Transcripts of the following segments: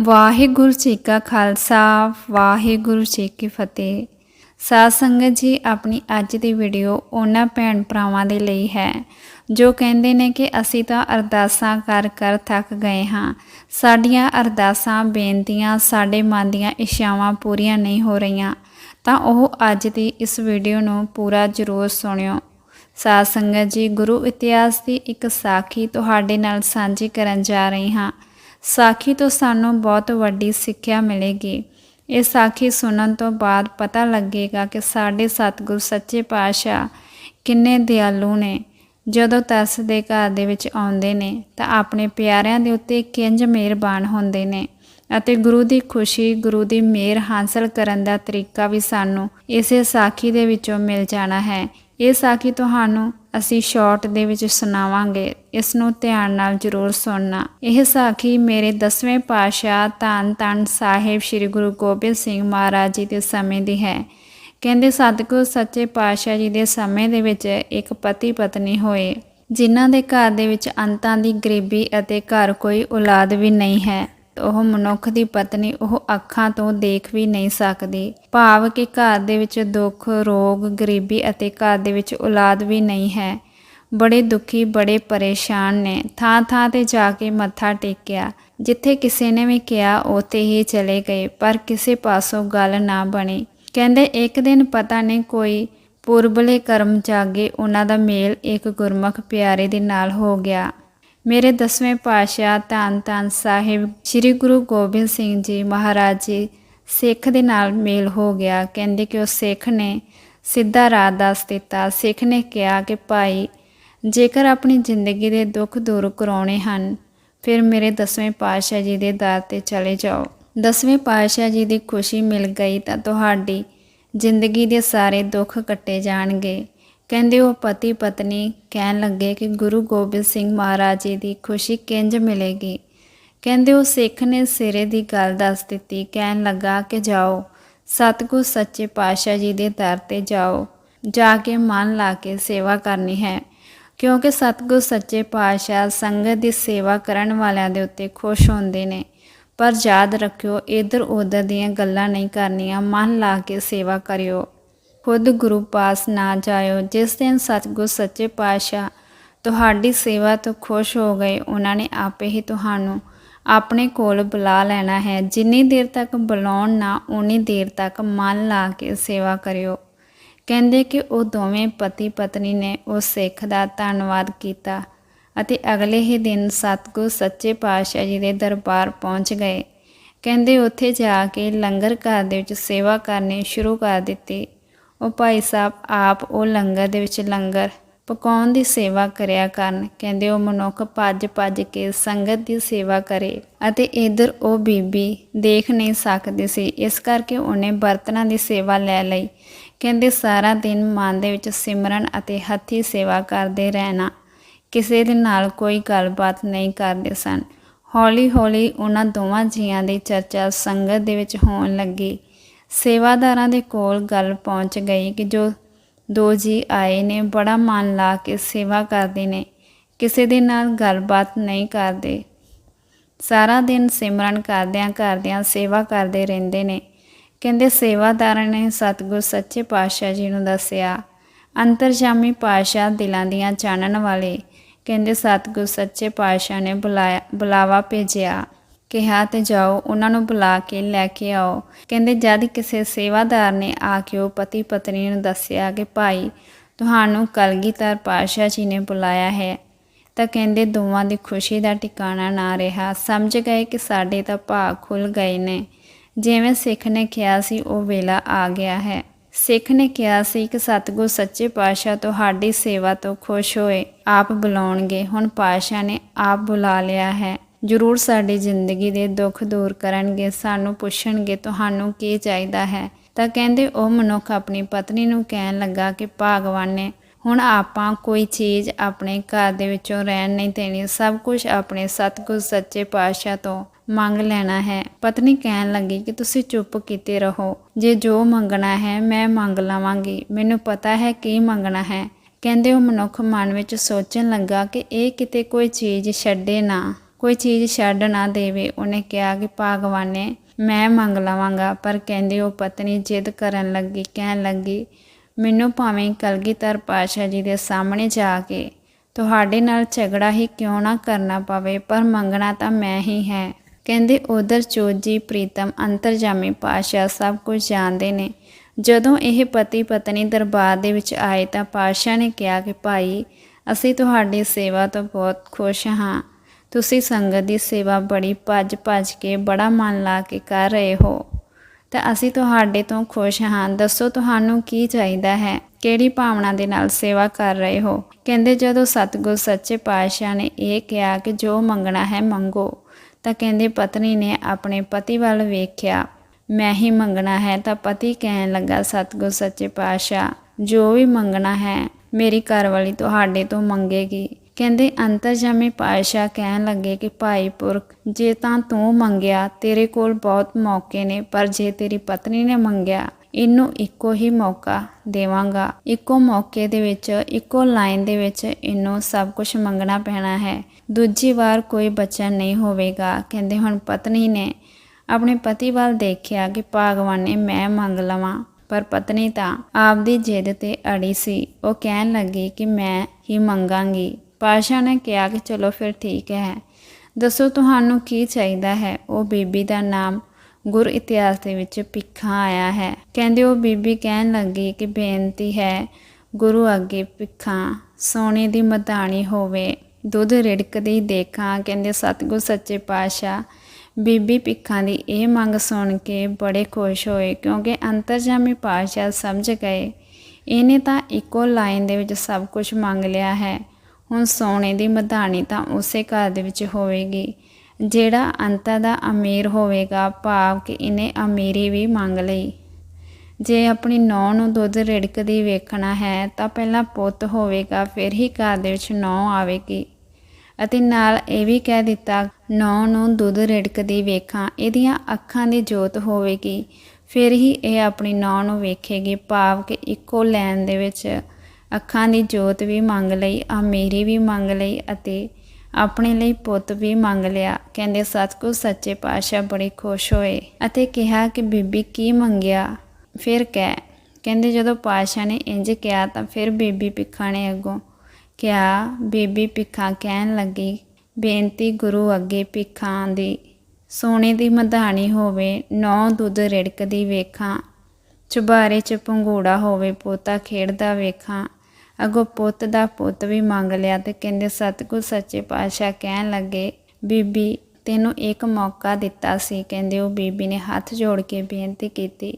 ਵਾਹਿਗੁਰੂ ਜੀ ਕਾ ਖਾਲਸਾ, ਵਾਹਿਗੁਰੂ ਜੀ ਕੀ ਫਤਿਹ। ਸਾਧ ਸੰਗਤ ਜੀ, ਆਪਣੀ ਅੱਜ ਦੀ ਵੀਡੀਓ ਉਹਨਾਂ ਭੈਣ ਭਰਾਵਾਂ ਦੇ ਲਈ ਹੈ, ਜੋ ਕਹਿੰਦੇ ਨੇ ਕਿ ਅਸੀਂ ਤਾਂ ਅਰਦਾਸਾਂ ਕਰ ਕਰ ਥੱਕ ਗਏ ਹਾਂ। ਸਾਡੀਆਂ ਅਰਦਾਸਾਂ, ਬੇਨਤੀਆਂ, ਸਾਡੇ ਮਨ ਦੀਆਂ ਇੱਛਾਵਾਂ ਪੂਰੀਆਂ ਨਹੀਂ ਹੋ ਰਹੀਆਂ, ਤਾਂ ਉਹ ਅੱਜ ਦੀ ਇਸ ਵੀਡੀਓ ਨੂੰ ਪੂਰਾ ਜ਼ਰੂਰ ਸੁਣਿਓ। ਸਾਧ ਸੰਗਤ ਜੀ, ਗੁਰੂ ਇਤਿਹਾਸ ਦੀ ਇੱਕ ਸਾਖੀ ਤੁਹਾਡੇ ਨਾਲ ਸਾਂਝੀ ਕਰਨ ਜਾ ਰਹੀ ਹਾਂ। ਸਾਖੀ ਤੋਂ ਸਾਨੂੰ ਬਹੁਤ ਵੱਡੀ ਸਿੱਖਿਆ ਮਿਲੇਗੀ। ਇਹ ਸਾਖੀ ਸੁਣਨ ਤੋਂ ਬਾਅਦ ਪਤਾ ਲੱਗੇਗਾ ਕਿ ਸਾਡੇ ਸਤਿਗੁਰ ਸੱਚੇ ਪਾਤਸ਼ਾਹ ਕਿੰਨੇ ਦਿਆਲੂ ਨੇ। ਜਦੋਂ ਤਰਸ ਦੇ ਘਰ ਦੇ ਵਿੱਚ ਆਉਂਦੇ ਨੇ, ਤਾਂ ਆਪਣੇ ਪਿਆਰਿਆਂ ਦੇ ਉੱਤੇ ਕਿੰਜ ਮਿਹਰਬਾਨ ਹੁੰਦੇ ਨੇ ਅਤੇ ਗੁਰੂ ਦੀ ਖੁਸ਼ੀ, ਗੁਰੂ ਦੀ ਮਿਹਰ ਹਾਸਲ ਕਰਨ ਦਾ ਤਰੀਕਾ ਵੀ ਸਾਨੂੰ ਇਸੇ ਸਾਖੀ ਦੇ ਵਿੱਚੋਂ ਮਿਲ ਜਾਣਾ ਹੈ। ਇਹ ਸਾਖੀ ਤੁਹਾਨੂੰ ਅਸੀਂ ਸ਼ਾਰਟ ਦੇ ਵਿੱਚ ਸੁਣਾਵਾਂਗੇ, ਇਸ ਨੂੰ ਧਿਆਨ ਨਾਲ ਜ਼ਰੂਰ ਸੁਣਨਾ। ਇਹ ਸਾਖੀ ਮੇਰੇ 10ਵੇਂ ਪਾਤਸ਼ਾਹ ਧੰਨ ਧੰਨ ਸਾਹਿਬ ਸ੍ਰੀ ਗੁਰੂ ਗੋਬਿੰਦ ਸਿੰਘ ਮਹਾਰਾਜ ਜੀ ਦੇ ਸਮੇਂ ਦੀ ਹੈ। ਕਹਿੰਦੇ, ਸਤਿਗੁਰ ਸੱਚੇ ਪਾਤਸ਼ਾਹ ਜੀ ਦੇ ਸਮੇਂ ਦੇ ਵਿੱਚ ਇੱਕ ਪਤੀ ਪਤਨੀ ਹੋਏ, ਜਿਨ੍ਹਾਂ ਦੇ ਘਰ ਦੇ ਵਿੱਚ ਅੰਤਾਂ ਦੀ ਗਰੀਬੀ ਅਤੇ ਘਰ ਕੋਈ ਔਲਾਦ ਵੀ ਨਹੀਂ ਹੈ। ਉਹ ਮਨੁੱਖ ਦੀ ਪਤਨੀ ਉਹ ਅੱਖਾਂ ਤੋਂ ਦੇਖ ਵੀ ਨਹੀਂ ਸਕਦੀ। ਭਾਵ ਕਿ ਘਰ ਦੇ ਵਿੱਚ ਦੁੱਖ, ਰੋਗ, ਗਰੀਬੀ ਅਤੇ ਘਰ ਦੇ ਵਿੱਚ ਔਲਾਦ ਵੀ ਨਹੀਂ ਹੈ। ਬੜੇ ਦੁਖੀ, ਬੜੇ ਪਰੇਸ਼ਾਨ ਨੇ। ਥਾਂ ਥਾਂ ਤੇ ਜਾ ਕੇ ਮੱਥਾ ਟੇਕਿਆ। ਜਿੱਥੇ ਕਿਸੇ ਨੇ ਵੀ ਕਿਹਾ, ਉਥੇ ਹੀ ਚਲੇ ਗਏ, ਪਰ ਕਿਸੇ ਪਾਸੋਂ ਗੱਲ ਨਾ ਬਣੀ। ਕਹਿੰਦੇ, ਇੱਕ ਦਿਨ ਪਤਾ ਨਹੀਂ ਕੋਈ ਪੁਰਬਲੇ ਕਰਮ ਜਾਗੇ ਉਹਨਾਂ ਦਾ ਮੇਲ ਇੱਕ ਗੁਰਮੁਖ ਪਿਆਰੇ ਦੇ ਨਾਲ ਹੋ ਗਿਆ। ਮੇਰੇ ਦਸਵੇਂ ਪਾਤਸ਼ਾਹ ਧੰਨ ਧੰਨ ਸਾਹਿਬ ਸ੍ਰੀ ਗੁਰੂ ਗੋਬਿੰਦ ਸਿੰਘ ਜੀ ਮਹਾਰਾਜ ਜੀ ਸਿੱਖ ਦੇ ਨਾਲ ਮੇਲ ਹੋ ਗਿਆ। ਕਹਿੰਦੇ ਕਿ ਉਹ ਸਿੱਖ ਨੇ ਸਿੱਧਾ ਰਾਹ ਦੱਸ ਦਿੱਤਾ। ਸਿੱਖ ਨੇ ਕਿਹਾ ਕਿ ਭਾਈ, ਜੇਕਰ ਆਪਣੀ ਜ਼ਿੰਦਗੀ ਦੇ ਦੁੱਖ ਦੂਰ ਕਰਾਉਣੇ ਹਨ, ਫਿਰ ਮੇਰੇ ਦਸਵੇਂ ਪਾਤਸ਼ਾਹ ਜੀ ਦੇ ਦਰ ਤੇ ਚਲੇ ਜਾਓ। ਦਸਵੇਂ ਪਾਤਸ਼ਾਹ ਜੀ ਦੀ ਖੁਸ਼ੀ ਮਿਲ ਗਈ ਤਾਂ ਤੁਹਾਡੀ ਜ਼ਿੰਦਗੀ ਦੇ ਸਾਰੇ ਦੁੱਖ ਕੱਟੇ ਜਾਣਗੇ। ਕਹਿੰਦੇ ਉਹ ਪਤੀ ਪਤਨੀ ਕਹਿਣ ਲੱਗੇ ਕਿ ਗੁਰੂ ਗੋਬਿੰਦ ਸਿੰਘ ਮਹਾਰਾਜ ਜੀ ਦੀ ਖੁਸ਼ੀ ਕਿੰਜ ਮਿਲੇਗੀ। ਕਹਿੰਦੇ ਉਹ ਸਿੱਖ ਨੇ ਸਿਰੇ ਦੀ ਗੱਲ ਦੱਸ ਦਿੱਤੀ, ਕਹਿਣ ਲੱਗਾ ਕਿ ਜਾਓ, ਸਤਿਗੁਰ ਸੱਚੇ ਪਾਤਸ਼ਾਹ ਜੀ ਦੇ ਦਰ ਤੇ ਜਾਓ, ਜਾ ਕੇ ਮਨ ਲਾ ਕੇ ਸੇਵਾ ਕਰਨੀ ਹੈ, ਕਿਉਂਕਿ ਸਤਿਗੁਰ ਸੱਚੇ ਪਾਤਸ਼ਾਹ ਸੰਗਤ ਦੀ ਸੇਵਾ ਕਰਨ ਵਾਲਿਆਂ ਦੇ ਉੱਤੇ ਖੁਸ਼ ਹੁੰਦੇ ਨੇ। ਪਰ ਯਾਦ ਰੱਖਿਓ ਇਧਰ ਉਧਰ ਦੀਆਂ ਗੱਲਾਂ ਨਹੀਂ ਕਰਨੀਆਂ, ਮਨ ਲਾ ਕੇ ਸੇਵਾ ਕਰਿਓ। ਖੁਦ ਗੁਰੂ ਪਾਸ ਨਾ ਜਾਇਓ, ਜਿਸ ਦਿਨ ਸਤਿਗੁਰ ਸੱਚੇ ਪਾਤਸ਼ਾਹ ਤੁਹਾਡੀ ਸੇਵਾ ਤੋਂ ਖੁਸ਼ ਹੋ ਗਏ, ਉਹਨਾਂ ਨੇ ਆਪੇ ਹੀ ਤੁਹਾਨੂੰ ਆਪਣੇ ਕੋਲ ਬੁਲਾ ਲੈਣਾ ਹੈ। ਜਿੰਨੀ ਦੇਰ ਤੱਕ ਬੁਲਾਉਣ ਨਾ ਉਨੀ ਦੇਰ ਤੱਕ ਮਨ ਲਾ ਕੇ ਸੇਵਾ ਕਰਿਓ। ਕਹਿੰਦੇ ਕਿ ਉਹ ਦੋਵੇਂ ਪਤੀ ਪਤਨੀ ਨੇ ਉਸ ਸਿੱਖ ਦਾ ਧੰਨਵਾਦ ਕੀਤਾ ਅਤੇ ਅਗਲੇ ਹੀ ਦਿਨ ਸਤਿਗੁਰ ਸੱਚੇ ਪਾਤਸ਼ਾਹ ਜੀ ਦੇ ਦਰਬਾਰ ਪਹੁੰਚ ਗਏ। ਕਹਿੰਦੇ ਉੱਥੇ ਜਾ ਕੇ ਲੰਗਰ ਘਰ ਦੇ ਵਿੱਚ ਸੇਵਾ ਕਰਨੀ ਸ਼ੁਰੂ ਕਰ ਦਿੱਤੀ। ਉਹ ਭਾਈ ਸਾਹਿਬ ਆਪ ਉਹ ਲੰਗਰ ਦੇ ਵਿੱਚ ਲੰਗਰ ਪਕਾਉਣ ਦੀ ਸੇਵਾ ਕਰਿਆ ਕਰਨ। ਕਹਿੰਦੇ ਉਹ ਮਨੁੱਖ ਭੱਜ ਭੱਜ ਕੇ ਸੰਗਤ ਦੀ ਸੇਵਾ ਕਰੇ ਅਤੇ ਇਧਰ ਉਹ ਬੀਬੀ ਦੇਖ ਨਹੀਂ ਸਕਦੀ ਸੀ। ਇਸ ਕਰਕੇ ਉਹਨੇ ਬਰਤਨਾਂ ਦੀ ਸੇਵਾ ਲੈ ਲਈ। ਕਹਿੰਦੇ ਸਾਰਾ ਦਿਨ ਮਨ ਦੇ ਵਿੱਚ ਸਿਮਰਨ ਅਤੇ ਹੱਥੀ ਸੇਵਾ ਕਰਦੇ ਰਹਿਣਾ। ਕਿਸੇ ਦੇ ਨਾਲ ਕੋਈ ਗੱਲਬਾਤ ਨਹੀਂ ਕਰਦੇ ਸਨ। ਹੌਲੀ ਹੌਲੀ ਉਹਨਾਂ ਦੋਵਾਂ ਜੀਆਂ ਦੀ ਚਰਚਾ ਸੰਗਤ ਦੇ ਵਿੱਚ ਹੋਣ ਲੱਗੀ। ਸੇਵਾਦਾਰਾਂ ਦੇ ਕੋਲ ਗੱਲ ਪਹੁੰਚ ਗਈ ਕਿ ਜੋ ਦੋ ਜੀ ਆਏ ਨੇ, ਬੜਾ ਮਨ ਲਾ ਕੇ ਸੇਵਾ ਕਰਦੇ ਨੇ। ਕਿਸੇ ਦੇ ਨਾਲ ਗੱਲਬਾਤ ਨਹੀਂ ਕਰਦੇ। ਸਾਰਾ ਦਿਨ ਸਿਮਰਨ ਕਰਦਿਆਂ ਕਰਦਿਆਂ ਸੇਵਾ ਕਰਦੇ ਰਹਿੰਦੇ ਨੇ। ਕਹਿੰਦੇ ਸੇਵਾਦਾਰਾਂ ਨੇ ਸਤਿਗੁਰ ਸੱਚੇ ਪਾਤਸ਼ਾਹ ਜੀ ਨੂੰ ਦੱਸਿਆ, ਅੰਤਰਜਾਮੀ ਪਾਤਸ਼ਾਹ ਦਿਲਾਂ ਦੀਆਂ ਜਾਣਨ ਵਾਲੇ। ਕਹਿੰਦੇ ਸਤਿਗੁਰ ਸੱਚੇ ਪਾਤਸ਼ਾਹ ਨੇ ਬੁਲਾਇਆ, ਬੁਲਾਵਾ ਭੇਜਿਆ। ਕਿਹਾ ਤੇ ਜਾਓ, ਉਹਨਾਂ ਨੂੰ ਬੁਲਾ ਕੇ ਲੈ ਕੇ ਆਓ। ਕਹਿੰਦੇ, ਜਦ ਕਿਸੇ ਸੇਵਾਦਾਰ ਨੇ ਆ ਕੇ ਉਹ ਪਤੀ ਪਤਨੀ ਨੂੰ ਦੱਸਿਆ ਕਿ ਭਾਈ, ਤੁਹਾਨੂੰ ਕਲਗੀਧਰ ਪਾਤਸ਼ਾਹ ਜੀ ਨੇ ਬੁਲਾਇਆ ਹੈ, ਤਾਂ ਕਹਿੰਦੇ, ਦੋਵਾਂ ਦੀ ਖੁਸ਼ੀ ਦਾ ਟਿਕਾਣਾ ਨਾ ਰਿਹਾ। ਸਮਝ ਗਏ ਕਿ ਸਾਡੇ ਤਾਂ ਭਾਗ ਖੁੱਲ ਗਏ ਨੇ। ਜਿਵੇਂ ਸਿੱਖ ਨੇ ਕਿਹਾ ਸੀ, ਉਹ ਵੇਲਾ ਆ ਗਿਆ ਹੈ। ਸਿੱਖ ਨੇ ਕਿਹਾ ਸੀ ਕਿ ਸਤਿਗੁਰ ਸੱਚੇ ਪਾਤਸ਼ਾਹ ਤੁਹਾਡੀ ਸੇਵਾ ਤੋਂ ਖੁਸ਼ ਹੋਏ, ਆਪ ਬੁਲਾਉਣਗੇ। ਹੁਣ ਪਾਤਸ਼ਾਹ ਨੇ ਆਪ ਬੁਲਾ ਲਿਆ ਹੈ। ਜ਼ਰੂਰ ਸਾਡੀ ਜ਼ਿੰਦਗੀ ਦੇ ਦੁੱਖ ਦੂਰ ਕਰਨਗੇ, ਸਾਨੂੰ ਪੁੱਛਣਗੇ ਤੁਹਾਨੂੰ ਕੀ ਚਾਹੀਦਾ ਹੈ। ਤਾਂ ਕਹਿੰਦੇ ਉਹ ਮਨੁੱਖ ਆਪਣੀ ਪਤਨੀ ਨੂੰ ਕਹਿਣ ਲੱਗਾ ਕਿ ਭਾਗਵਾਨ ਨੇ, ਹੁਣ ਆਪਾਂ ਕੋਈ ਚੀਜ਼ ਆਪਣੇ ਘਰ ਦੇ ਵਿੱਚੋਂ ਰਹਿਣ ਨਹੀਂ ਦੇਣੀ, ਸਭ ਕੁਝ ਆਪਣੇ ਸਤਿਗੁਰ ਸੱਚੇ ਪਾਤਸ਼ਾਹ ਤੋਂ ਮੰਗ ਲੈਣਾ ਹੈ। ਪਤਨੀ ਕਹਿਣ ਲੱਗੀ ਕਿ ਤੁਸੀਂ ਚੁੱਪ ਕੀਤੇ ਰਹੋ, ਜੇ ਜੋ ਮੰਗਣਾ ਹੈ ਮੈਂ ਮੰਗ ਲਵਾਂਗੀ, ਮੈਨੂੰ ਪਤਾ ਹੈ ਕੀ ਮੰਗਣਾ ਹੈ। ਕਹਿੰਦੇ ਉਹ ਮਨੁੱਖ ਮਨ ਵਿੱਚ ਸੋਚਣ ਲੱਗਾ ਕਿ ਇਹ ਕਿਤੇ ਕੋਈ ਚੀਜ਼ ਛੱਡੇ ਨਾ। ਕੋਈ ਚੀਜ਼ ਛੱਡ ਨਾ ਦੇਵੇ। ਉਹਨੇ ਕਿਹਾ ਕਿ, ਭਾਗਵਾਨੇ, ਮੈਂ ਮੰਗ ਲਵਾਂਗਾ। ਪਰ ਕਹਿੰਦੇ ਉਹ ਪਤਨੀ ਜਿੱਦ ਕਰਨ ਲੱਗੀ, ਕਹਿਣ ਲੱਗੀ, ਮੈਨੂੰ ਭਾਵੇਂ ਕਲਗੀਧਰ ਪਾਸ਼ਾ ਜੀ ਦੇ ਸਾਹਮਣੇ ਜਾ ਕੇ ਤੁਹਾਡੇ ਨਾਲ ਝਗੜਾ ਹੀ ਕਿਉਂ ਨਾ ਕਰਨਾ ਪਵੇ, ਪਰ ਮੰਗਣਾ ਤਾਂ ਮੈਂ ਹੀ ਹੈ। ਕਹਿੰਦੇ, ਉਧਰ ਚੋਜੀ, ਪ੍ਰੀਤਮ, ਅੰਤਰਜਾਮੀ ਪਾਸ਼ਾ ਸਭ ਕੁਝ ਜਾਣਦੇ ਨੇ। ਜਦੋਂ ਇਹ ਪਤੀ ਪਤਨੀ ਦਰਬਾਰ ਦੇ ਵਿੱਚ ਆਏ ਤਾਂ ਪਾਸ਼ਾ ਨੇ ਕਿਹਾ ਕਿ, ਭਾਈ, ਅਸੀਂ ਤੁਹਾਡੀ ਸੇਵਾ ਤੋਂ ਬਹੁਤ ਖੁਸ਼ ਹਾਂ। ਤੁਸੀਂ ਸੰਗਤ ਦੀ ਸੇਵਾ ਬੜੀ ਭੱਜ ਭੱਜ ਕੇ, ਬੜਾ ਮਨ ਲਾ ਕੇ ਕਰ ਰਹੇ ਹੋ। ਤਾਂ ਅਸੀਂ ਤੁਹਾਡੇ ਤੋਂ ਖੁਸ਼ ਹਾਂ। ਦੱਸੋ ਤੁਹਾਨੂੰ ਕੀ ਚਾਹੀਦਾ ਹੈ? ਕਿਹੜੀ ਭਾਵਨਾ ਦੇ ਨਾਲ ਸੇਵਾ ਕਰ ਰਹੇ ਹੋ? ਕਹਿੰਦੇ ਜਦੋਂ ਸਤਿਗੁਰ ਸੱਚੇ ਪਾਤਸ਼ਾਹ ਨੇ ਇਹ ਕਿਹਾ ਕਿ ਜੋ ਮੰਗਣਾ ਹੈ ਮੰਗੋ। ਤਾਂ ਕਹਿੰਦੇ ਪਤਨੀ ਨੇ ਆਪਣੇ ਪਤੀ ਵੱਲ ਵੇਖਿਆ। ਮੈਂ ਹੀ ਮੰਗਣਾ ਹੈ ਤਾਂ ਪਤੀ ਕਹਿਣ ਲੱਗਾ, ਸਤਿਗੁਰ ਸੱਚੇ ਪਾਤਸ਼ਾਹ, ਜੋ ਵੀ ਮੰਗਣਾ ਹੈ, ਮੇਰੀ ਘਰਵਾਲੀ ਤੁਹਾਡੇ ਤੋਂ ਮੰਗੇਗੀ। ਕਹਿੰਦੇ ਅੰਤਰਜਾਮੀ ਪਾਤਸ਼ਾਹ ਕਹਿਣ ਲੱਗੇ ਕਿ, ਭਾਈ ਪੁਰਖ, ਜੇ ਤਾਂ ਤੂੰ ਮੰਗਿਆ, ਤੇਰੇ ਕੋਲ ਬਹੁਤ ਮੌਕੇ ਨੇ, ਪਰ ਜੇ ਤੇਰੀ ਪਤਨੀ ਨੇ ਮੰਗਿਆ, ਇਹਨੂੰ ਇੱਕੋ ਹੀ ਮੌਕਾ ਦੇਵਾਂਗਾ। ਇੱਕੋ ਮੌਕੇ ਦੇ ਵਿੱਚ, ਇੱਕੋ ਲਾਈਨ ਦੇ ਵਿੱਚ ਇਹਨੂੰ ਸਭ ਕੁਝ ਮੰਗਣਾ ਪੈਣਾ ਹੈ। ਦੂਜੀ ਵਾਰ ਕੋਈ ਬੱਚਾ ਨਹੀਂ ਹੋਵੇਗਾ। ਕਹਿੰਦੇ, ਹੁਣ ਪਤਨੀ ਨੇ ਆਪਣੇ ਪਤੀ ਵੱਲ ਦੇਖਿਆ ਕਿ, ਭਗਵਾਨ ਨੇ ਮੈਂ ਮੰਗ ਲਵਾਂ। ਪਰ ਪਤਨੀ ਤਾਂ ਆਪਦੀ ਜਿੱਦ ਤੇ ਅੜੀ ਸੀ। ਉਹ ਕਹਿਣ ਲੱਗੀ ਕਿ, ਮੈਂ ਹੀ ਮੰਗਾਂਗੀ। ਪਾਸ਼ਾ ਨੇ ਕਿਹਾ ਕਿ ਚਲੋ ਫਿਰ ਠੀਕ ਹੈ। ਦੱਸੋ ਤੁਹਾਨੂੰ ਕੀ ਚਾਹੀਦਾ ਹੈ? ਉਹ ਬੀਬੀ ਦਾ ਨਾਮ ਗੁਰ ਇਤਿਹਾਸ ਦੇ ਵਿੱਚ ਪਿੱਖਾਂ ਆਇਆ ਹੈ। ਕਹਿੰਦੇ ਉਹ ਬੀਬੀ ਕਹਿਣ ਲੱਗੀ ਕਿ ਬੇਨਤੀ ਹੈ, ਗੁਰੂ ਅੱਗੇ ਪਿੱਖਾਂ ਸੋਨੇ ਦੀ ਮਧਾਣੀ ਹੋਵੇ, ਦੁੱਧ ਰਿੜਕਦੀ ਦੇਖਾਂ, ਕਹਿੰਦੇ ਸਤਿਗੁਰ ਸੱਚੇ ਪਾਤਸ਼ਾਹ, ਬੀਬੀ ਪਿੱਖਾਂ ਦੀ ਇਹ ਮੰਗ ਸੁਣ ਕੇ ਬੜੇ ਖੁਸ਼ ਹੋਏ, ਕਿਉਂਕਿ ਅੰਤਰਜਾਮੀ ਪਾਤਸ਼ਾਹ ਸਮਝ ਗਏ। ਇਹਨੇ ਤਾਂ ਇੱਕੋ ਲਾਈਨ ਦੇ ਵਿੱਚ ਸਭ ਕੁਝ ਮੰਗ ਲਿਆ ਹੈ। ਹੁਣ ਸੋਨੇ ਦੀ ਮਧਾਣੀ ਤਾਂ ਉਸੇ ਘਰ ਦੇ ਵਿੱਚ ਹੋਵੇਗੀ। ਜਿਹੜਾ ਅੰਤਾਂ ਦਾ ਅਮੀਰ ਹੋਵੇਗਾ, ਭਾਵ ਕਿ ਇਹਨੇ ਅਮੀਰੀ ਵੀ ਮੰਗ ਲਈ। ਜੇ ਆਪਣੀ ਨੌਂ ਨੂੰ ਦੁੱਧ ਰਿੜਕਦੀ ਵੇਖਣਾ ਹੈ, ਤਾਂ ਪਹਿਲਾਂ ਪੁੱਤ ਹੋਵੇਗਾ, ਫਿਰ ਹੀ ਘਰ ਦੇ ਵਿੱਚ ਨੌਂ ਆਵੇਗੀ। ਅਤੇ ਨਾਲ ਇਹ ਵੀ ਕਹਿ ਦਿੱਤਾ, ਨੌਂ ਨੂੰ ਦੁੱਧ ਰਿੜਕਦੀ ਵੇਖਾਂ, ਇਹਦੀਆਂ ਅੱਖਾਂ ਦੀ ਜੋਤ ਹੋਵੇਗੀ। ਫਿਰ ਹੀ ਇਹ ਆਪਣੀ ਨੌਂ ਨੂੰ ਵੇਖੇਗੀ, ਭਾਵ ਕਿ ਇੱਕੋ ਲੈਣ ਦੇ ਵਿੱਚ ਅੱਖਾਂ ਦੀ ਜੋਤ ਵੀ ਮੰਗ ਲਈ ਅਮੀਰੀ ਵੀ ਮੰਗ ਲਈ ਅਤੇ ਆਪਣੇ ਲਈ ਪੁੱਤ ਵੀ ਮੰਗ ਲਿਆ। ਕਹਿੰਦੇ, ਸਤਿਗੁਰ ਸੱਚੇ ਪਾਤਸ਼ਾਹ ਬੜੇ ਖੁਸ਼ ਹੋਏ ਅਤੇ ਕਿਹਾ ਕਿ ਬੀਬੀ ਕੀ ਮੰਗਿਆ? ਫਿਰ ਕਹਿ, ਕਹਿੰਦੇ, ਜਦੋਂ ਪਾਤਸ਼ਾਹ ਨੇ ਇੰਜ ਕਿਹਾ ਤਾਂ ਫਿਰ ਬੀਬੀ ਪਿੱਖਾ ਨੇ ਅੱਗੋਂ ਕਿਹਾ, ਬੀਬੀ ਪਿੱਖਾਂ ਕਹਿਣ ਲੱਗੀ, ਬੇਨਤੀ ਗੁਰੂ ਅੱਗੇ ਪਿੱਖਾਂ ਦੀ, ਸੋਨੇ ਦੀ ਮਧਾਣੀ ਹੋਵੇ ਨੌ ਦੁੱਧ ਰਿੜਕਦੀ ਵੇਖਾਂ, ਚੁਬਾਰੇ ਚ ਪੰਗੂੜਾ ਹੋਵੇ, ਪੋਤਾ ਖੇਡਦਾ ਵੇਖਾਂ ਅਗੋ ਪੁੱਤ ਦਾ ਪੁੱਤ ਵੀ ਮੰਗ ਲਿਆ ਤੇ ਕਹਿੰਦੇ, ਸਤਿਗੁਰ ਸੱਚੇ ਪਾਤਸ਼ਾਹ ਕਹਿਣ ਲੱਗੇ, ਬੀਬੀ ਤੈਨੂੰ ਇੱਕ ਮੌਕਾ ਦਿੱਤਾ ਸੀ। ਕਹਿੰਦੇ ਉਹ ਬੀਬੀ ਨੇ ਹੱਥ ਜੋੜ ਕੇ ਬੇਨਤੀ ਕੀਤੀ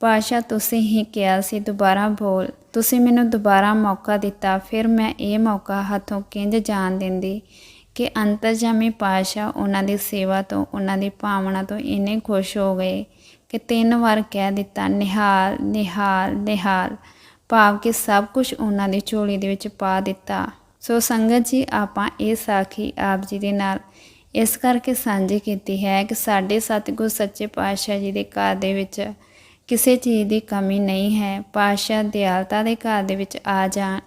ਪਾਸ਼ਾ ਤੁਸੀਂ ਹੀ ਕਿਹਾ ਸੀ, ਦੁਬਾਰਾ ਬੋਲ। ਤੁਸੀਂ ਮੈਨੂੰ ਦੁਬਾਰਾ ਮੌਕਾ ਦਿੱਤਾ, ਫਿਰ ਮੈਂ ਇਹ ਮੌਕਾ ਹੱਥੋਂ ਕਿੰਜ ਜਾਣ ਦਿੰਦੀ ਕਿ ਅੰਤਰਜਾਮੀ ਪਾਸ਼ਾ ਉਹਨਾਂ ਦੀ ਸੇਵਾ ਤੋਂ, ਉਹਨਾਂ ਦੀ ਭਾਵਨਾ ਤੋਂ ਇੰਨੇ ਖੁਸ਼ ਹੋ ਗਏ ਕਿ ਤਿੰਨ ਵਾਰ ਕਹਿ ਦਿੱਤਾ, ਨਿਹਾਲ ਨਿਹਾਲ ਨਿਹਾਲ। ਭਾਵ ਕਿ ਸਭ ਕੁਝ ਉਹਨਾਂ ਦੀ ਝੋਲੀ ਦੇ ਵਿੱਚ ਪਾ ਦਿੱਤਾ। ਸੋ ਸੰਗਤ ਜੀ, ਆਪਾਂ ਇਹ ਸਾਖੀ ਆਪ ਜੀ ਦੇ ਨਾਲ ਇਸ ਕਰਕੇ ਸਾਂਝੀ ਕੀਤੀ ਹੈ ਕਿ ਸਾਡੇ ਸਤਿਗੁਰ ਸੱਚੇ ਪਾਤਸ਼ਾਹ ਜੀ ਦੇ ਘਰ ਦੇ ਵਿੱਚ ਕਿਸੇ ਚੀਜ਼ ਦੀ ਕਮੀ ਨਹੀਂ ਹੈ। ਪਾਤਸ਼ਾਹ ਦਿਆਲਤਾ ਦੇ ਘਰ ਦੇ ਵਿੱਚ ਆ ਜਾਣ,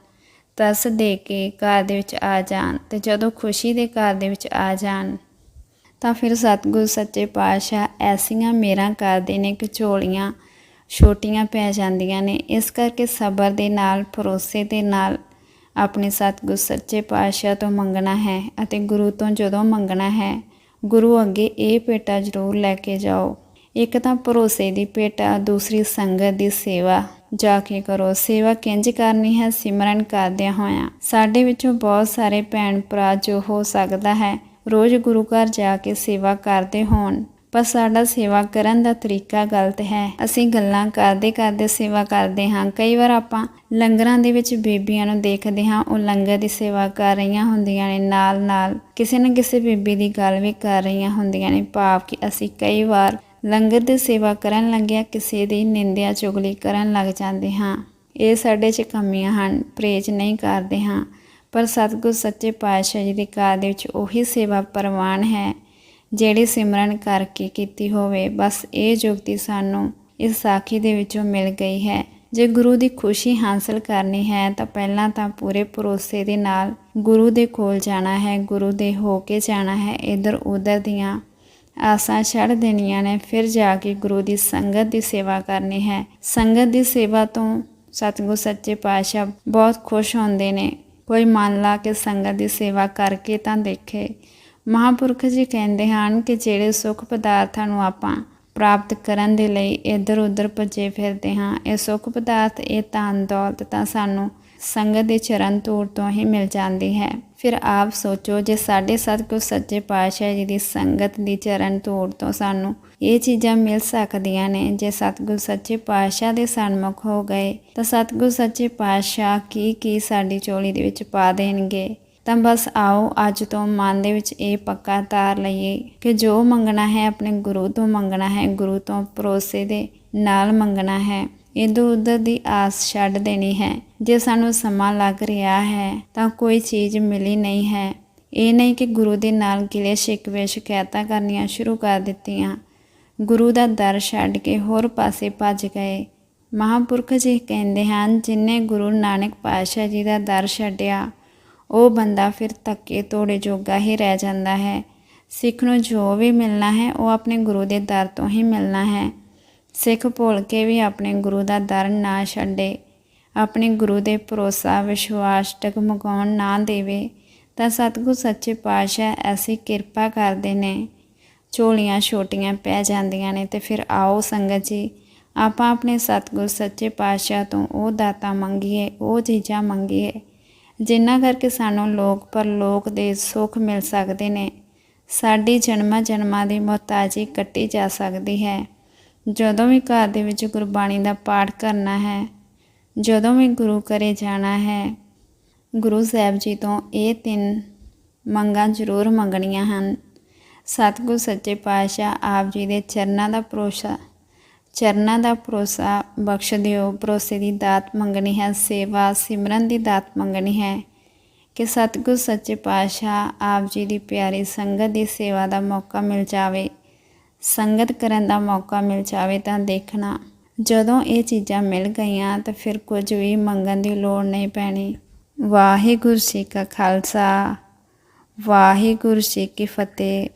ਤਰਸ ਦੇ ਕੇ ਘਰ ਦੇ ਵਿੱਚ ਆ ਜਾਣ ਤੇ ਜਦੋਂ ਖੁਸ਼ੀ ਦੇ ਘਰ ਦੇ ਵਿੱਚ ਆ ਜਾਣ, ਤਾਂ ਫਿਰ ਸਤਿਗੁਰ ਸੱਚੇ ਪਾਤਸ਼ਾਹ ਐਸੀਆਂ ਮੇਰਾ ਕਰਦੇ ਨੇ ਕਿ ਝੋਲੀਆਂ ਛੋਟੀਆਂ ਪੈ ਜਾਂਦੀਆਂ ਨੇ। ਇਸ ਕਰਕੇ ਸਬਰ ਦੇ ਨਾਲ, ਭਰੋਸੇ ਦੇ ਨਾਲ ਆਪਣੇ ਸਤਿਗੁਰ ਸੱਚੇ ਪਾਤਸ਼ਾਹ ਤੋਂ ਮੰਗਣਾ ਹੈ ਅਤੇ ਗੁਰੂ ਤੋਂ ਜਦੋਂ ਮੰਗਣਾ ਹੈ, ਗੁਰੂ ਅੱਗੇ ਇਹ ਭੇਟਾ ਜ਼ਰੂਰ ਲੈ ਕੇ ਜਾਓ। ਇੱਕ ਤਾਂ ਭਰੋਸੇ ਦੀ ਭੇਟਾ ਦੂਸਰੀ ਸੰਗਤ ਦੀ ਸੇਵਾ। ਜਾ ਕੇ ਕਰੋ। ਸੇਵਾ ਕਿੰਜ ਕਰਨੀ ਹੈ? ਸਿਮਰਨ ਕਰਦਿਆਂ ਹੋਇਆਂ। ਸਾਡੇ ਵਿੱਚੋਂ ਬਹੁਤ ਸਾਰੇ ਭੈਣ ਭਰਾ ਜੋ ਹੋ ਸਕਦਾ ਹੈ, ਰੋਜ਼ ਗੁਰੂ ਘਰ ਜਾ ਕੇ ਸੇਵਾ ਕਰਦੇ ਹੋਣ। ਪਰ ਸਾਡਾ ਸੇਵਾ ਕਰਨ ਦਾ ਤਰੀਕਾ ਗਲਤ ਹੈ। ਅਸੀਂ ਗੱਲਾਂ ਕਰਦੇ ਕਰਦੇ ਸੇਵਾ ਕਰਦੇ ਹਾਂ। ਕਈ ਵਾਰ ਆਪਾਂ ਲੰਗਰਾਂ ਦੇ ਵਿੱਚ ਬੀਬੀਆਂ ਨੂੰ ਦੇਖਦੇ ਹਾਂ। ਉਹ ਲੰਗਰ ਦੀ ਸੇਵਾ ਕਰ ਰਹੀਆਂ ਹੁੰਦੀਆਂ ਨੇ। ਨਾਲ ਨਾਲ ਕਿਸੇ ਨਾ ਕਿਸੇ ਬੀਬੀ ਦੀ ਗੱਲ ਵੀ ਕਰ ਰਹੀਆਂ ਹੁੰਦੀਆਂ ਨੇ। ਭਾਵ ਕਿ ਅਸੀਂ ਕਈ ਵਾਰ ਲੰਗਰ ਦੀ ਸੇਵਾ ਕਰਨ ਲੱਗਿਆ, ਕਿਸੇ ਦੀ ਨਿੰਦਿਆ ਚੁਗਲੀ ਕਰਨ ਲੱਗ ਜਾਂਦੇ ਹਾਂ। ਇਹ ਸਾਡੇ 'ਚ ਕਮੀਆਂ ਹਨ। ਪ੍ਰੇਜ ਨਹੀਂ ਕਰਦੇ ਹਾਂ। ਪਰ ਸਤਿਗੁਰ ਸੱਚੇ ਪਾਤਸ਼ਾਹ ਜੀ ਦੀ ਕਾਰ ਦੇ ਵਿੱਚ ਉਹੀ ਸੇਵਾ ਪ੍ਰਵਾਨ ਹੈ। ਜਿਹੜੀ ਸਿਮਰਨ ਕਰਕੇ ਕੀਤੀ ਹੋਵੇ, ਬਸ ਇਹ ਯੁਕਤੀ ਸਾਨੂੰ ਇਸ ਸਾਖੀ ਦੇ ਵਿੱਚੋਂ ਮਿਲ ਗਈ ਹੈ। ਜੇ ਗੁਰੂ ਦੀ ਖੁਸ਼ੀ ਹਾਸਲ ਕਰਨੀ ਹੈ, ਤਾਂ ਪਹਿਲਾਂ ਤਾਂ ਪੂਰੇ ਭਰੋਸੇ ਦੇ ਨਾਲ ਗੁਰੂ ਦੇ ਕੋਲ ਜਾਣਾ ਹੈ, ਗੁਰੂ ਦੇ ਹੋ ਕੇ ਜਾਣਾ ਹੈ। ਇਧਰ ਉਧਰ ਦੀਆਂ ਆਸਾਂ ਛੱਡ ਦੇਣੀਆਂ ਨੇ, ਫਿਰ ਜਾ ਕੇ ਗੁਰੂ ਦੀ ਸੰਗਤ ਦੀ ਸੇਵਾ ਕਰਨੀ ਹੈ। ਸੰਗਤ ਦੀ ਸੇਵਾ ਤੋਂ ਸਤਿਗੁਰ ਸੱਚੇ ਪਾਤਸ਼ਾਹ ਬਹੁਤ ਖੁਸ਼ ਹੁੰਦੇ ਨੇ। ਕੋਈ ਮੰਨ ਲਾ ਕੇ ਸੰਗਤ ਦੀ ਸੇਵਾ ਕਰਕੇ ਤਾਂ ਦੇਖੇ। ਮਹਾਪੁਰਖ ਜੀ ਕਹਿੰਦੇ ਹਨ ਕਿ ਜਿਹੜੇ ਸੁੱਖ ਪਦਾਰਥਾਂ ਨੂੰ ਆਪਾਂ ਪ੍ਰਾਪਤ ਕਰਨ ਦੇ ਲਈ ਇੱਧਰ ਉੱਧਰ ਭੱਜੇ ਫਿਰਦੇ ਹਾਂ, ਇਹ ਸੁੱਖ ਪਦਾਰਥ, ਇਹ ਧਨ ਦੌਲਤ ਤਾਂ ਸਾਨੂੰ ਸੰਗਤ ਦੇ ਚਰਨ ਤੋੜ ਤੋਂ ਹੀ ਮਿਲ ਜਾਂਦੀ ਹੈ। ਫਿਰ ਆਪ ਸੋਚੋ ਜੇ ਸਾਡੇ ਸਤਿਗੁਰ ਸੱਚੇ ਪਾਤਸ਼ਾਹ ਜੀ ਦੀ ਸੰਗਤ ਦੀ ਚਰਨ ਤੋੜ ਤੋਂ ਸਾਨੂੰ ਇਹ ਚੀਜ਼ਾਂ ਮਿਲ ਸਕਦੀਆਂ ਨੇ, ਜੇ ਸਤਿਗੁਰ ਸੱਚੇ ਪਾਤਸ਼ਾਹ ਦੇ ਸਨਮੁਖ ਹੋ ਗਏ, ਤਾਂ ਸਤਿਗੁਰ ਸੱਚੇ ਪਾਤਸ਼ਾਹ ਕੀ ਕੀ ਸਾਡੀ ਚੋਲੀ ਦੇ ਵਿੱਚ ਪਾ ਦੇਣਗੇ? ਤਾਂ ਬਸ ਆਓ, ਅੱਜ ਤੋਂ ਮਨ ਦੇ ਵਿੱਚ ਇਹ ਪੱਕਾ ਤਾਰ ਲਈਏ ਕਿ ਜੋ ਮੰਗਣਾ ਹੈ ਆਪਣੇ ਗੁਰੂ ਤੋਂ ਮੰਗਣਾ ਹੈ, ਗੁਰੂ ਤੋਂ ਭਰੋਸੇ ਦੇ ਨਾਲ ਮੰਗਣਾ ਹੈ। ਇਧਰ ਉਧਰ ਦੀ ਆਸ ਛੱਡ ਦੇਣੀ ਹੈ। ਜੇ ਸਾਨੂੰ ਸਮਾਂ ਲੱਗ ਰਿਹਾ ਹੈ, ਤਾਂ ਕੋਈ ਚੀਜ਼ ਮਿਲੀ ਨਹੀਂ ਹੈ। ਇਹ ਨਹੀਂ ਕਿ ਗੁਰੂ ਦੇ ਨਾਲ ਗਿਲੇ ਸ਼ਿਕਵੇ ਸ਼ਿਕਾਇਤਾਂ ਕਰਨੀਆਂ ਸ਼ੁਰੂ ਕਰ ਦਿੱਤੀਆਂ। ਗੁਰੂ ਦਾ ਦਰ ਛੱਡ ਕੇ ਹੋਰ ਪਾਸੇ ਭੱਜ ਗਏ। ਮਹਾਪੁਰਖ ਜੀ ਕਹਿੰਦੇ ਹਨ, ਜਿਨੇ ਗੁਰੂ ਨਾਨਕ ਪਾਤਸ਼ਾਹ ਜੀ ਦਾ ਦਰ ਛੱਡਿਆ ਉਹ ਬੰਦਾ ਫਿਰ ਧੱਕੇ ਤੋੜੇ ਜੋਗਾ ਹੀ ਰਹਿ ਜਾਂਦਾ ਹੈ। ਸਿੱਖ ਨੂੰ ਜੋ ਵੀ ਮਿਲਣਾ ਹੈ, ਉਹ ਆਪਣੇ ਗੁਰੂ ਦੇ ਦਰ ਤੋਂ ਹੀ ਮਿਲਣਾ ਹੈ। ਸਿੱਖ ਭੁੱਲ ਕੇ ਵੀ ਆਪਣੇ ਗੁਰੂ ਦਾ ਦਰ ਨਾ ਛੱਡੇ, ਆਪਣੇ ਗੁਰੂ ਦੇ ਭਰੋਸਾ, ਵਿਸ਼ਵਾਸ ਟਕਮਕਾਉਣ ਨਾ ਦੇਵੇ, ਤਾਂ ਸਤਿਗੁਰ ਸੱਚੇ ਪਾਤਸ਼ਾਹ ਐਸੀ ਕਿਰਪਾ ਕਰਦੇ ਨੇ। ਝੋਲੀਆਂ ਛੋਟੀਆਂ ਪੈ ਜਾਂਦੀਆਂ ਨੇ ਤੇ ਫਿਰ ਆਓ ਸੰਗਤ ਜੀ, ਆਪਾਂ ਆਪਣੇ ਸਤਿਗੁਰ ਸੱਚੇ ਪਾਤਸ਼ਾਹ ਤੋਂ ਉਹ ਦਾਤਾ ਮੰਗੀਏ, ਉਹ ਚੀਜ਼ਾਂ ਮੰਗੀਏ। ਜਿਨ੍ਹਾਂ ਕਰਕੇ ਸਾਨੂੰ ਲੋਕ ਪਰਲੋਕ ਦੇ ਸੁੱਖ ਮਿਲ ਸਕਦੇ ਨੇ। ਸਾਡੀ ਜਨਮਾਂ ਜਨਮਾਂ ਦੀ ਮੁਹਤਾਜੀ ਕੱਟੀ ਜਾ ਸਕਦੀ ਹੈ। ਜਦੋਂ ਵੀ ਘਰ ਦੇ ਵਿੱਚ ਗੁਰਬਾਣੀ ਦਾ ਪਾਠ ਕਰਨਾ ਹੈ, ਜਦੋਂ ਵੀ ਗੁਰੂ ਘਰੇ ਜਾਣਾ ਹੈ, ਗੁਰੂ ਸਾਹਿਬ ਜੀ ਤੋਂ ਇਹ ਤਿੰਨ ਮੰਗਾਂ ਜ਼ਰੂਰ ਮੰਗਣੀਆਂ ਹਨ। ਸਤਿਗੁਰ ਸੱਚੇ ਪਾਤਸ਼ਾਹ ਆਪ ਜੀ ਦੇ ਚਰਨਾਂ ਦਾ ਭਰੋਸਾ ਚਰਨਾਂ ਦਾ ਭਰੋਸਾ ਬਖਸ਼ ਦਿਓ, ਭਰੋਸੇ ਦੀ ਦਾਤ ਮੰਗਣੀ ਹੈ, ਸੇਵਾ ਸਿਮਰਨ ਦੀ ਦਾਤ ਮੰਗਣੀ ਹੈ। ਕਿ ਸਤਿਗੁਰ ਸੱਚੇ ਪਾਤਸ਼ਾਹ ਆਪ ਜੀ ਦੀ ਪਿਆਰੀ ਸੰਗਤ ਦੀ ਸੇਵਾ ਦਾ ਮੌਕਾ ਮਿਲ ਜਾਵੇ, ਸੰਗਤ ਕਰਨ ਦਾ ਮੌਕਾ ਮਿਲ ਜਾਵੇ ਤਾਂ ਦੇਖਣਾ, ਜਦੋਂ ਇਹ ਚੀਜ਼ਾਂ ਮਿਲ ਗਈਆਂ ਤਾਂ ਫਿਰ ਕੁਝ ਵੀ ਮੰਗਣ ਦੀ ਲੋੜ ਨਹੀਂ ਪੈਣੀ। ਵਾਹਿਗੁਰੂ ਜੀ ਕਾ ਖਾਲਸਾ, ਵਾਹਿਗੁਰੂ ਜੀ ਕੀ ਫਤਿਹ।